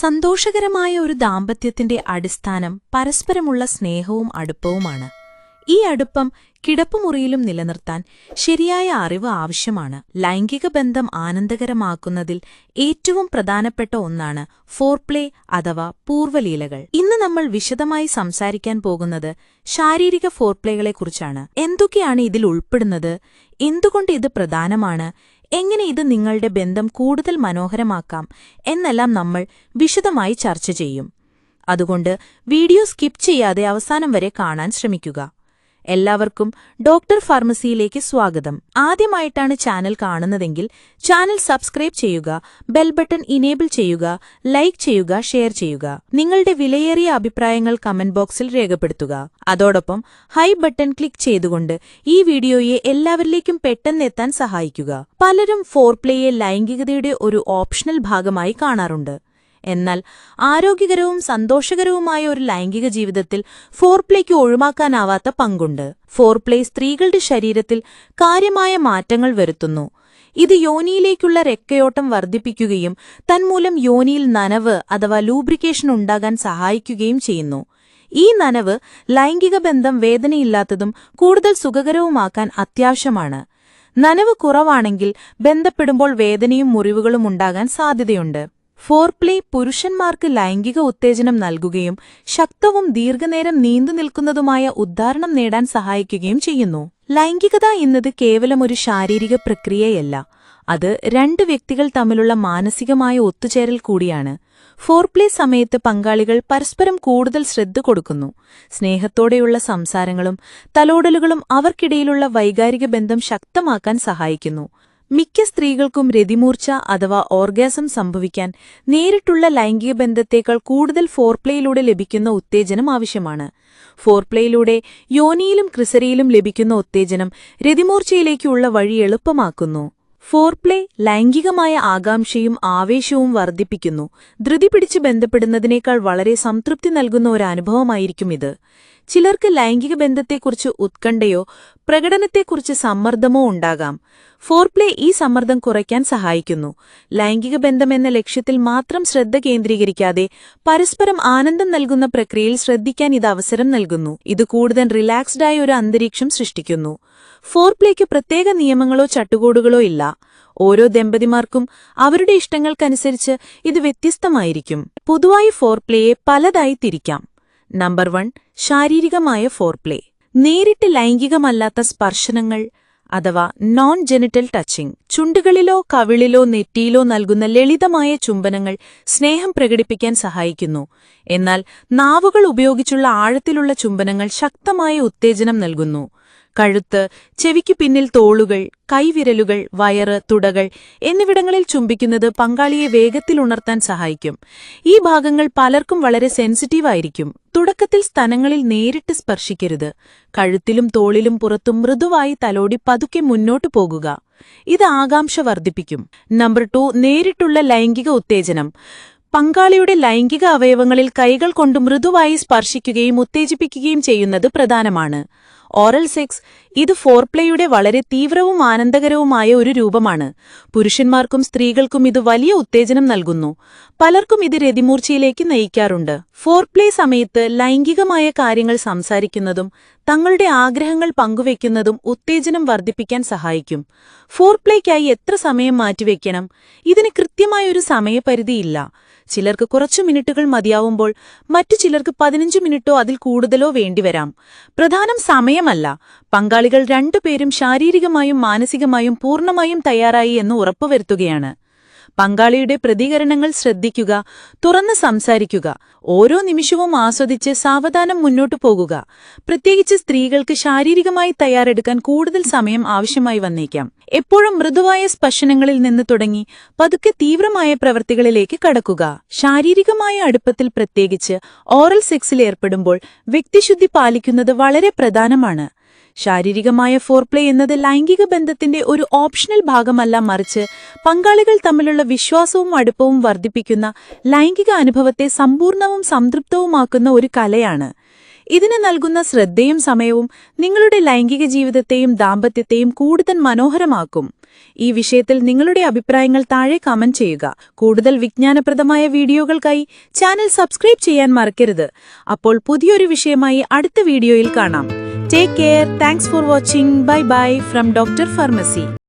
സന്തോഷകരമായ ഒരു ദാമ്പത്യത്തിന്റെ അടിസ്ഥാനം പരസ്പരമുള്ള സ്നേഹവും അടുപ്പവുമാണ്. ഈ അടുപ്പം കിടപ്പുമുറിയിലും നിലനിർത്താൻ ശരിയായ അറിവ് ആവശ്യമാണ്. ലൈംഗിക ബന്ധം ആനന്ദകരമാക്കുന്നതിൽ ഏറ്റവും പ്രധാനപ്പെട്ട ഒന്നാണ് ഫോർപ്ലേ അഥവാ പൂർവലീലകൾ. ഇന്ന് നമ്മൾ വിശദമായി സംസാരിക്കാൻ പോകുന്നത് ശാരീരിക ഫോർപ്ലേകളെക്കുറിച്ചാണ്. എന്തൊക്കെയാണ് ഇതിൽ ഉൾപ്പെടുന്നത്? എന്തുകൊണ്ട് ഇത് പ്രധാനമാണ്? എങ്ങനെ ഇത് നിങ്ങളുടെ ബന്ധം കൂടുതൽ മനോഹരമാക്കാം എന്നെല്ലാം നമ്മൾ വിശദമായി ചർച്ച ചെയ്യും. അതുകൊണ്ട് വീഡിയോ സ്കിപ്പ് ചെയ്യാതെ അവസാനം വരെ കാണാൻ ശ്രമിക്കുക. എല്ലാവർക്കും ഡോക്ടർ ഫാർമസിയിലേക്ക് സ്വാഗതം. ആദ്യമായിട്ടാണ് ചാനൽ കാണുന്നതെങ്കിൽ ചാനൽ സബ്സ്ക്രൈബ് ചെയ്യുക ബെൽ ബട്ടൺ ഇനേബിൾ ചെയ്യുക ലൈക്ക് ചെയ്യുക ഷെയർ ചെയ്യുക. നിങ്ങളുടെ വിലയേറിയ അഭിപ്രായങ്ങൾ കമന്റ് ബോക്സിൽ രേഖപ്പെടുത്തുക. അതോടൊപ്പം ഹൈ ബട്ടൺ ക്ലിക്ക് ചെയ്തുകൊണ്ട് ഈ വീഡിയോയെ എല്ലാവരിലേക്കും പെട്ടെന്ന് എത്താൻ സഹായിക്കുക. പലരും ഫോർപ്ലേയെ ലൈംഗികതയുടെ ഒരു ഓപ്ഷണൽ ഭാഗമായി കാണാറുണ്ട്. എന്നാൽ ആരോഗ്യകരവും സന്തോഷകരവുമായ ഒരു ലൈംഗിക ജീവിതത്തിൽ ഫോർപ്ലേക്ക് ഒഴിവാക്കാനാവാത്ത പങ്കുണ്ട്. ഫോർപ്ലേ സ്ത്രീകളുടെ ശരീരത്തിൽ കാര്യമായ മാറ്റങ്ങൾ വരുത്തുന്നു. ഇത് യോനിയിലേക്കുള്ള രക്തയോട്ടം വർദ്ധിപ്പിക്കുകയും തന്മൂലം യോനിയിൽ നനവ് അഥവാ ലൂബ്രിക്കേഷൻ ഉണ്ടാകാൻ സഹായിക്കുകയും ചെയ്യുന്നു. ഈ നനവ് ലൈംഗിക ബന്ധം വേദനയില്ലാത്തതും കൂടുതൽ സുഖകരവുമാക്കാൻ അത്യാവശ്യമാണ്. നനവ് കുറവാണെങ്കിൽ ബന്ധപ്പെടുമ്പോൾ വേദനയും മുറിവുകളും ഉണ്ടാകാൻ സാധ്യതയുണ്ട്. ഫോർപ്ലേ പുരുഷന്മാർക്ക് ലൈംഗിക ഉത്തേജനം നൽകുകയും ശക്തവും ദീർഘനേരം നീണ്ടുനിൽക്കുന്നതുമായ ഉദ്ധാരണം നേടാൻ സഹായിക്കുകയും ചെയ്യുന്നു. ലൈംഗികത എന്നത് കേവലം ഒരു ശാരീരിക പ്രക്രിയയല്ല. അത് രണ്ട് വ്യക്തികൾ തമ്മിലുള്ള മാനസികമായ ഒത്തുചേരൽ കൂടിയാണ്. ഫോർപ്ലേ സമയത്ത് പങ്കാളികൾ പരസ്പരം കൂടുതൽ ശ്രദ്ധ കൊടുക്കുന്നു. സ്നേഹത്തോടെയുള്ള സംസാരങ്ങളും തലോടലുകളും അവർക്കിടയിലുള്ള വൈകാരിക ബന്ധം ശക്തമാക്കാൻ സഹായിക്കുന്നു. മിക്ക സ്ത്രീകൾക്കും രതിമൂർച്ച അഥവാ ഓർഗാസം സംഭവിക്കാൻ നേരിട്ടുള്ള ലൈംഗിക ബന്ധത്തേക്കാൾ കൂടുതൽ ഫോർപ്ലേയിലൂടെ ലഭിക്കുന്ന ഉത്തേജനം ആവശ്യമാണ്. ഫോർപ്ലേയിലൂടെ യോനിയിലും ക്രിസരിയിലും ലഭിക്കുന്ന ഉത്തേജനം രതിമൂർച്ചയിലേക്കുള്ള വഴി എളുപ്പമാക്കുന്നു. ഫോർപ്ലേ ലൈംഗികമായ ആകാംക്ഷയും ആവേശവും വർദ്ധിപ്പിക്കുന്നു. ധൃതി പിടിച്ച് ബന്ധപ്പെടുന്നതിനേക്കാൾ വളരെ സംതൃപ്തി നൽകുന്ന ഒരു അനുഭവമായിരിക്കും ഇത്. ചിലർക്ക് ലൈംഗിക ബന്ധത്തെക്കുറിച്ച് ഉത്കണ്ഠയോ പ്രകടനത്തെക്കുറിച്ച് സമ്മർദ്ദമോ ഉണ്ടാകാം. ഫോർപ്ലേ ഈ സമ്മർദ്ദം കുറയ്ക്കാൻ സഹായിക്കുന്നു. ലൈംഗിക ബന്ധമെന്ന ലക്ഷ്യത്തിൽ മാത്രം ശ്രദ്ധ കേന്ദ്രീകരിക്കാതെ പരസ്പരം ആനന്ദം നൽകുന്ന പ്രക്രിയയിൽ ശ്രദ്ധിക്കാൻ ഇത് അവസരം നൽകുന്നു. ഇത് കൂടുതൽ റിലാക്സ്ഡായ ഒരു അന്തരീക്ഷം സൃഷ്ടിക്കുന്നു. ഫോർപ്ലേക്ക് പ്രത്യേക നിയമങ്ങളോ ചട്ടുകൂടുകളോ ഇല്ല. ഓരോ ദമ്പതിമാർക്കും അവരുടെ ഇഷ്ടങ്ങൾക്കനുസരിച്ച് ഇത് വ്യത്യസ്തമായിരിക്കും. പൊതുവായി ഫോർപ്ലേയെ പലതായി തിരിക്കാം. നമ്പർ വൺ ശാരീരികമായ ഫോർപ്ലേ. നേരിട്ട് ലൈംഗികമല്ലാത്ത സ്പർശനങ്ങൾ അഥവാ നോൺ ജെനിറ്റൽ ടച്ചിംഗ് ചുണ്ടുകളിലോ കവിളിലോ നെറ്റിയിലോ നൽകുന്ന ലളിതമായ ചുംബനങ്ങൾ സ്നേഹം പ്രകടിപ്പിക്കാൻ സഹായിക്കുന്നു. എന്നാൽ നാവുകൾ ഉപയോഗിച്ചുള്ള ആഴത്തിലുള്ള ചുംബനങ്ങൾ ശക്തമായ ഉത്തേജനം നൽകുന്നു. കഴുത്ത് ചെവിക്ക് പിന്നിൽ തോളുകൾ കൈവിരലുകൾ വയറ് തുടകൾ എന്നിവിടങ്ങളിൽ ചുംബിക്കുന്നത് പങ്കാളിയെ വേഗത്തിൽ ഉണർത്താൻ സഹായിക്കും. ഈ ഭാഗങ്ങൾ പലർക്കും വളരെ സെൻസിറ്റീവായിരിക്കും തുടക്കത്തിൽ സ്ഥലങ്ങളിൽ നേരിട്ട് സ്പർശിക്കരുത്. കഴുത്തിലും തോളിലും പുറത്തും മൃദുവായി തലോടി പതുക്കെ മുന്നോട്ടു പോകുക. ഇത് ആകാംക്ഷ വർദ്ധിപ്പിക്കും. നമ്പർ ടു നേരിട്ടുള്ള ലൈംഗിക ഉത്തേജനം. പങ്കാളിയുടെ ലൈംഗിക അവയവങ്ങളിൽ കൈകൾ കൊണ്ട് മൃദുവായി സ്പർശിക്കുകയും ഉത്തേജിപ്പിക്കുകയും ചെയ്യുന്നത് പ്രധാനമാണ്. ഓറൽ സെക്സ് ഇത് ഫോർപ്ലേയുടെ വളരെ തീവ്രവും ആനന്ദകരവുമായ ഒരു രൂപമാണ്. പുരുഷന്മാർക്കും സ്ത്രീകൾക്കും ഇത് വലിയ ഉത്തേജനം നൽകുന്നു. പലർക്കും ഇത് രതിമൂർച്ചയിലേക്ക് നയിക്കാറുണ്ട്. ഫോർപ്ലേ സമയത്ത് ലൈംഗികമായ കാര്യങ്ങൾ സംസാരിക്കുന്നതും തങ്ങളുടെ ആഗ്രഹങ്ങൾ പങ്കുവയ്ക്കുന്നതും ഉത്തേജനം വർദ്ധിപ്പിക്കാൻ സഹായിക്കും. ഫോർപ്ലേക്കായി എത്ര സമയം മാറ്റിവെക്കണം? ഇതിന് കൃത്യമായൊരു സമയപരിധിയില്ല. ചിലർക്ക് കുറച്ചു മിനിറ്റുകൾ മതിയാവുമ്പോൾ മറ്റു ചിലർക്ക് പതിനഞ്ച് മിനിറ്റോ അതിൽ കൂടുതലോ വേണ്ടിവരാം. പ്രധാനം സമയമല്ല. പങ്കാളികൾ രണ്ടുപേരും ശാരീരികമായും മാനസികമായും പൂർണമായും തയ്യാറായി എന്ന് ഉറപ്പുവരുത്തുകയാണ്. പങ്കാളിയുടെ പ്രതികരണങ്ങൾ ശ്രദ്ധിക്കുക തുറന്ന് സംസാരിക്കുക ഓരോ നിമിഷവും ആസ്വദിച്ച് സാവധാനം മുന്നോട്ടു പോകുക. പ്രത്യേകിച്ച് സ്ത്രീകൾക്ക് ശാരീരികമായി തയ്യാറെടുക്കാൻ കൂടുതൽ സമയം ആവശ്യമായി വന്നേക്കാം. എപ്പോഴും മൃദുവായ സ്പർശനങ്ങളിൽ നിന്ന് തുടങ്ങി പതുക്കെ തീവ്രമായ പ്രവൃത്തികളിലേക്ക് കടക്കുക. ശാരീരികമായ അടുപ്പത്തിൽ പ്രത്യേകിച്ച് ഓറൽ സെക്സിൽ ഏർപ്പെടുമ്പോൾ വ്യക്തിശുദ്ധി പാലിക്കുന്നത് വളരെ പ്രധാനമാണ്. ശാരീരികമായ ഫോർപ്ലേ എന്നത് ലൈംഗിക ബന്ധത്തിന്റെ ഒരു ഓപ്ഷണൽ ഭാഗമല്ല മറിച്ച് പങ്കാളികൾ തമ്മിലുള്ള വിശ്വാസവും അടുപ്പവും വർദ്ധിപ്പിക്കുന്ന ലൈംഗിക അനുഭവത്തെ സമ്പൂർണവും സംതൃപ്തവുമാക്കുന്ന ഒരു കലയാണ്. ഇതിന് നൽകുന്ന ശ്രദ്ധയും സമയവും നിങ്ങളുടെ ലൈംഗിക ജീവിതത്തെയും ദാമ്പത്യത്തെയും കൂടുതൽ മനോഹരമാക്കും. ഈ വിഷയത്തിൽ നിങ്ങളുടെ അഭിപ്രായങ്ങൾ താഴെ കമന്റ് ചെയ്യുക. കൂടുതൽ വിജ്ഞാനപ്രദമായ വീഡിയോകൾക്കായി ചാനൽ സബ്സ്ക്രൈബ് ചെയ്യാൻ മറക്കരുത്. അപ്പോൾ പുതിയൊരു വിഷയമായി അടുത്ത വീഡിയോയിൽ കാണാം. Take care. Thanks for watching. Bye bye from Dr. Pharmacy.